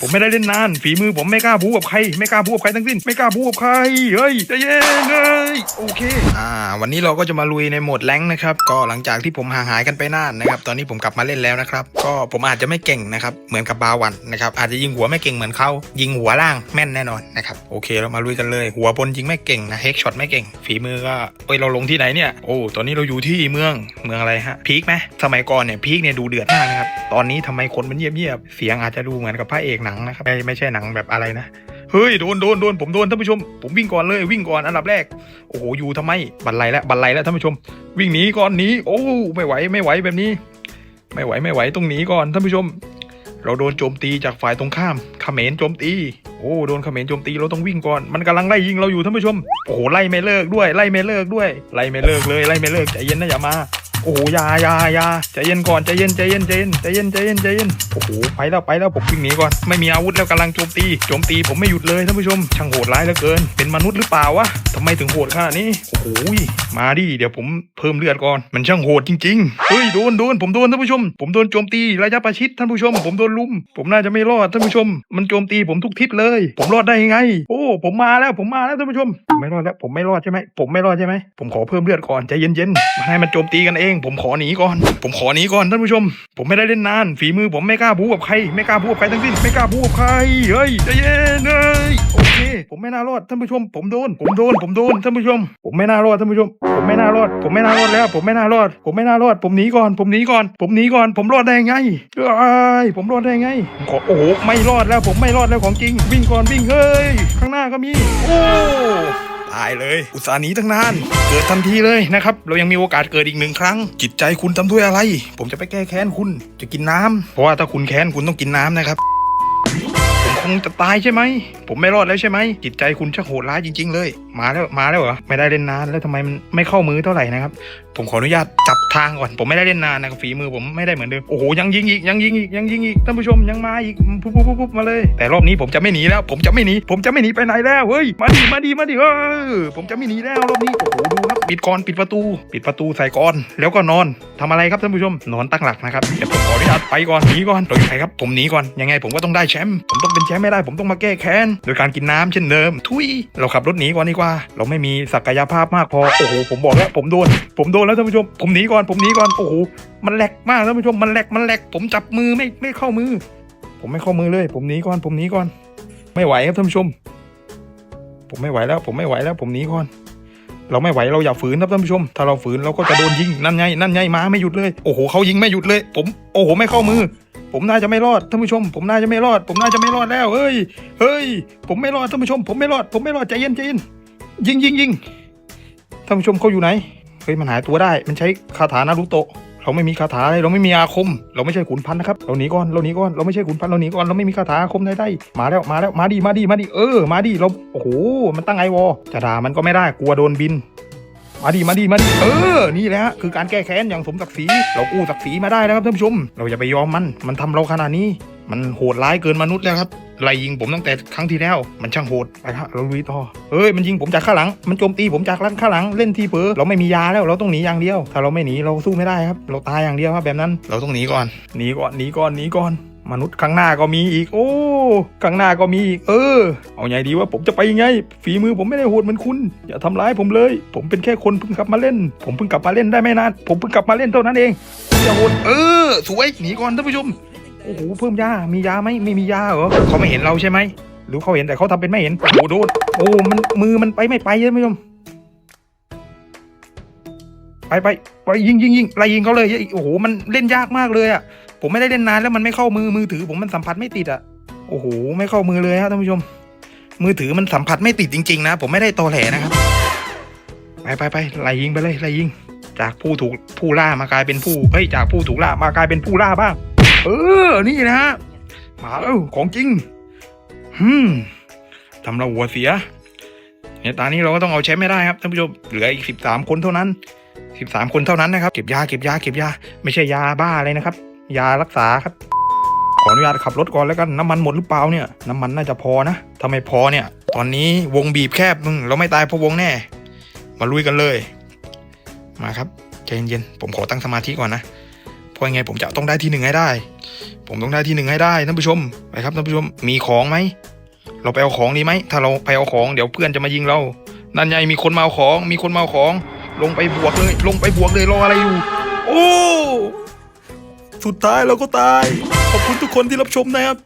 ผมไม่ได้เล่นนาน ฝีมือผมไม่กล้าพูกับใคร ไม่กล้าพูกับใครทั้งสิ้น ไม่กล้าพูกับใคร เฮ้ยใจเย็นเลยโอเค อ่า วันนี้เราก็จะมาลุยในโหมดแรงนะครับ ก็หลังจากที่ผมห่างหายกันไปนานนะครับ ตอนนี้ผมกลับมาเล่นแล้วนะครับ ก็ผมอาจจะไม่เก่งนะครับ เหมือนกับบาวันนะครับ อาจจะยิงหัวไม่เก่งเหมือนเขา ยิงหัวล่างแม่นแน่นอนนะครับ โอเค เรามาลุยกันเลย หัวบนยิงไม่เก่งนะเฮกช็อตไม่เก่ง ฝีมือก็ เอ้ย เราลงที่ไหนเนี่ย โอ้ ตอนนี้เราอยู่ที่เมือง เมืองอะไรฮะ พีคไหมสมัยก่อนเนี่ยพีคเนี่ยดูเดือดมากนะครับ ตอนนี้ทำไมคนมันเงียบๆเสียงอาจจะดูเหมือนกับพระเอกหนังนะครับไม่ไม่ใช่หนังแบบอะไรนะเฮ้ยโดนโดนโดนผมโดนท่านผู้ชม ผมวิ่งก่อนเลยวิ่งก่อนอันดับแรกโอ้โหอยู่ทำไมบันไลแล้วบันไลแล้วท่านผู้ชม วิ่งหนีก่อนหนีโอ้ไม่ไหวไม่ไหวแบบนี้ ไม่ไหวไม่ไหวต้องหนีก่อนท่านผู้ชม เราโดนโจมตีจากฝ่ายตรงข้ามเขมรโจมตีโอ้โดนเขมรโจมตีเราต้องวิ่งก่อนมันกำลังไล่ยิงเราอยู่ท่านผู้ชมโอ้โหไล่ไม่เลิกด้วยไล่ไม่เลิกด้วยไล่ไม่เลิกเลยไล่ไม่เลิกใจเย็นนะอย่ามา โอ้โหยายายาใจเย็นก่อนใจเย็นใจเย็นใจเย็นใจเย็นใจเย็นใจเย็นโอ้โหไปแล้วไปแล้วผมวิ่งหนีก่อนไม่มีอาวุธแล้วกำลังโจมตีโจมตีผมไม่หยุดเลยท่านผู้ชม ช่างโหดร้ายเหลือเกิน เป็นมนุษย์หรือเปล่าวะทำไมถึงโหดขนาดนี้โอ้โหมาดิเดี๋ยวผมเพิ่มเลือดก่อนมันช่างโหดจริงๆเฮ้ยโดนโดนผมโดนท่านผู้ชม ผมโดนโจมตีระยะประชิดท่านผู้ชม ผมโดนลุม ผมน่าจะไม่รอดท่านผู้ชม มันโจมตีผมทุกทิศเลย ผมรอดได้ยังไง โอ้ผมมาแล้วผมมาแล้วท่านผู้ชมผมไม่รอดแล้วผมไม่รอดใช่ไหมผมไม่รอดใช่ไหมผมขอเพิ่มเลือดก่อนใจเย็นๆมาให้มันโจมตีกันเองผมขอหนีก่อน ผมขอหนีก่อนท่านผู้ชม ผมไม่ได้เล่นนาน ฝีมือผมไม่กล้าพูกับใคร ไม่กล้าพูกับใครทั้งสิ้น ไม่กล้าพูกับใคร เฮ้ยใจเย็นเลยโอเค ผมไม่น่ารอดท่านผู้ชม ผมโดน ผมโดน ผมโดนท่านผู้ชม ผมไม่น่ารอดท่านผู้ชม ผมไม่น่ารอด ผมไม่น่ารอดแล้ว ผมไม่น่ารอด ผมไม่น่ารอด ผมหนีก่อน ผมหนีก่อน ผมหนีก่อน ผมรอดได้ไงเอ้ยผมรอดได้ไงขอโอ้โห ไม่รอดแล้ว ผมไม่รอดแล้วของจริง วิ่งก่อนวิ่ง เฮ้ย ข้างหน้าก็มี โอ้ ตายเลย อุตส่าห์หนีตั้งนาน เกิดทันทีเลยนะครับ เรายังมีโอกาสเกิดอีกหนึ่งครั้ง จิตใจคุณทำด้วยอะไร ผมจะไปแก้แค้นคุณ จะกินน้ำเพราะว่าถ้าคุณแค้นคุณต้องกินน้ำนะครับ งจะตายใช่ไหม ผมไม่รอดแล้วใช่ไหม จิตใจคุณช่างโหดร้ายจริง ๆ เลย มาแล้ว มาแล้วเหรอ ไม่ได้เล่นนาน แล้วทำไมมันไม่เข้ามือเท่าไหร่นะครับ ผมขออนุญาตจับทางก่อน ผมไม่ได้เล่นนานนะครับฝีมือผมไม่ได้เหมือนเดิม โอ้โห ยังยิงอีก ยังยิงอีก ยังยิงอีก ท่านผู้ชมยังมาอีก ปุ๊บปุ๊บปุ๊บมาเลย แต่รอบนี้ผมจะไม่หนีแล้ว ผมจะไม่หนี ผมจะไม่หนีไปไหนแล้ว เฮ้ย มาดิ มาดิ มาดิเออผมจะไม่หนีแล้วรอบนี้ โอ้โห ดูครับ ปิดก่อน ปิดประตู ปิดประตูใส่ก่อน แล้วก็นอนทำอะไรครับท่านผู้ชม นอนตั้งหลักนะครับ เดี๋ยวผมขออนุญาตไปก่อน หนีก่อนเราอยู่ไหนครับ ผมหนีก่อน ยังไงผมก็ต้องได้แชมป์ ผมต้องเป็นแชมป์ไม่ได้ผมต้องมาแก้แค้นโดยการกินน้ำเช่นเดิม ทุยเราขับรถหนีก่อนดีกว่า เราไม่มีศักยภาพมากพอโอ้โหผมบอกแล้วผมโดน ผมโดนแล้วท่านผู้ชมผมหนีก่อนผมหนีก่อนโอ้โหมันแหลกมากท่านผู้ชมมันแหลกมันแหลกผมจับมือไม่ไม่เข้ามือ ผมไม่เข้ามือเลย ผมหนีก่อนผมหนีก่อน ไม่ไหวครับท่านผู้ชม ผมไม่ไหวแล้ว ผมไม่ไหวแล้ว ผมหนีก่อนเราไม่ไหวเราอย่าฝืนครับท่านผู้ชม ถ้าเราฝืนเราก็จะโดนยิงนั่นไงนั่นไงมาไม่หยุดเลย โอ้โหเขายิงไม่หยุดเลย ผม โอ้โหไม่เข้ามือ ผมน่าจะไม่รอดท่านผู้ชม ผมน่าจะไม่รอด ผมน่าจะไม่รอดแล้วเฮ้ยเฮ้ย ผมไม่รอดท่านผู้ชม ผมไม่รอด ผมไม่รอดใจเย็นใจเย็นยิงยิงยิงท่านผู้ชมเขาอยู่ไหนเฮ้ยมันหายตัวได้ มันใช้คาถานารุโตะเราไม่มีคาถาอะไรเราไม่มีอาคม เราไม่ใช่ขุนพันธ์นะครับเราหนีก่อนเราหนีก่อนเราไม่ใช่ขุนพันธ์เราหนีก่อนเราไม่มีคาถาอาคมใดๆมาแล้วมาแล้วมาดีมาดีมาดีเออ มาดีเราโอ้โหมันตั้งไอวอจะด่ามันก็ไม่ได้กลัวโดนบิน มาดีมาดีมาดีเออ นี่แหละคือการแก้แค้นอย่างสมศักดิ์ศรี เรากู้ศักดิ์ศรีมาได้นะครับท่านผู้ชม เราอย่าไปยอมมัน มันทำเราขนาดนี้ มันโหดร้ายเกินมนุษย์แล้วครับไล่ยิงผมตั้งแต่ครั้งที่แล้ว มันช่างโหดไปครับเราลุยต่อเฮ้ยมันยิงผมจากข้างหลัง มันโจมตีผมจากข้างหลังเล่นทีเผลอเราไม่มียาแล้วเราต้องหนีอย่างเดียว ถ้าเราไม่หนีเราสู้ไม่ได้ครับ เราตายอย่างเดียวครับแบบนั้น เราต้องหนีก่อนหนีก่อนหนีก่อนหนีก่อน มนุษย์ข้างหน้าก็มีอีก โอ้ข้างหน้าก็มีอีก เออ เอาไงดีว่าผมจะไปยังไง ฝีมือผมไม่ได้โหดเหมือนคุณ อย่าทำร้ายผมเลย ผมเป็นแค่คนเพิ่งกลับมาเล่น ผมเพิ่งกลับมาเล่นได้ไม่นาน ผมเพิ่งกลับมาเล่นเท่านั้นเองอย่าโหดเออ สวย หนีก่อนท่านผู้ชม โอ้โห เพิ่มยา มียาไหมไม่มียาเหรอ เขาไม่เห็นเราใช่ไหม หรือเขาเห็นแต่เขาทำเป็นไม่เห็น โอ้โหโดนโอ้ มันมือมันไปไม่ไปท่านผู้ชมไปไปไปยิงยิงยิงไล่ยิงเขาเลยโอ้โหมันเล่นยากมากเลยอะ ผมไม่ได้เล่นนานแล้วมันไม่เข้ามือมือถือ ผมมันสัมผัสไม่ติดอะโอ้โหไม่เข้ามือเลยฮะท่านผู้ชม มือถือมันสัมผัสไม่ติดจริง ๆ นะ ผมไม่ได้ตอแหลนะครับ ไปไปไปไล่ยิงไปเลยไล่ยิง จากผู้ถูกผู้ล่ามากลายเป็นผู้เฮ้ยจากผู้ถูกล่ามากลายเป็นผู้ล่าบ้าง เออ นี่นะฮะมาแล้วของจริงฮึมทำเราหัวเสียเนี่ยตอนนี้เราก็ต้องเอาแชมป์ไม่ได้ครับท่านผู้ชมเหลืออีกสิบสามคนเท่านั้นสิบสามคนเท่านั้นนะครับ เก็บยาเก็บยาเก็บยา ไม่ใช่ยาบ้าอะไรนะครับ ยารักษาครับ ขออนุญาตขับรถก่อนแล้วกันน้ำมันหมดหรือเปล่าเนี่ย น้ำมันน่าจะพอนะถ้าไม่พอเนี่ย ตอนนี้วงบีบแคบมึงเราไม่ตายเพราะวงแน่ มาลุยกันเลย มาครับใจเย็นๆผมขอตั้งสมาธิก่อนนะเพราะยังไงผมจะต้องได้ที่หนึ่งให้ได้ ผมต้องได้ที่หนึ่งให้ได้ท่านผู้ชมไปครับท่านผู้ชมมีของไหมเราไปเอาของดีไหมถ้าเราไปเอาของเดี๋ยวเพื่อนจะมายิงเรานั่นไงมีคนมาเอาของ มีคนมาเอาของ ลงไปบวกเลย ลงไปบวกเลยรออะไรอยู่ โอ้ สุดท้ายเราก็ตาย ขอบคุณทุกคนที่รับชมนะครับ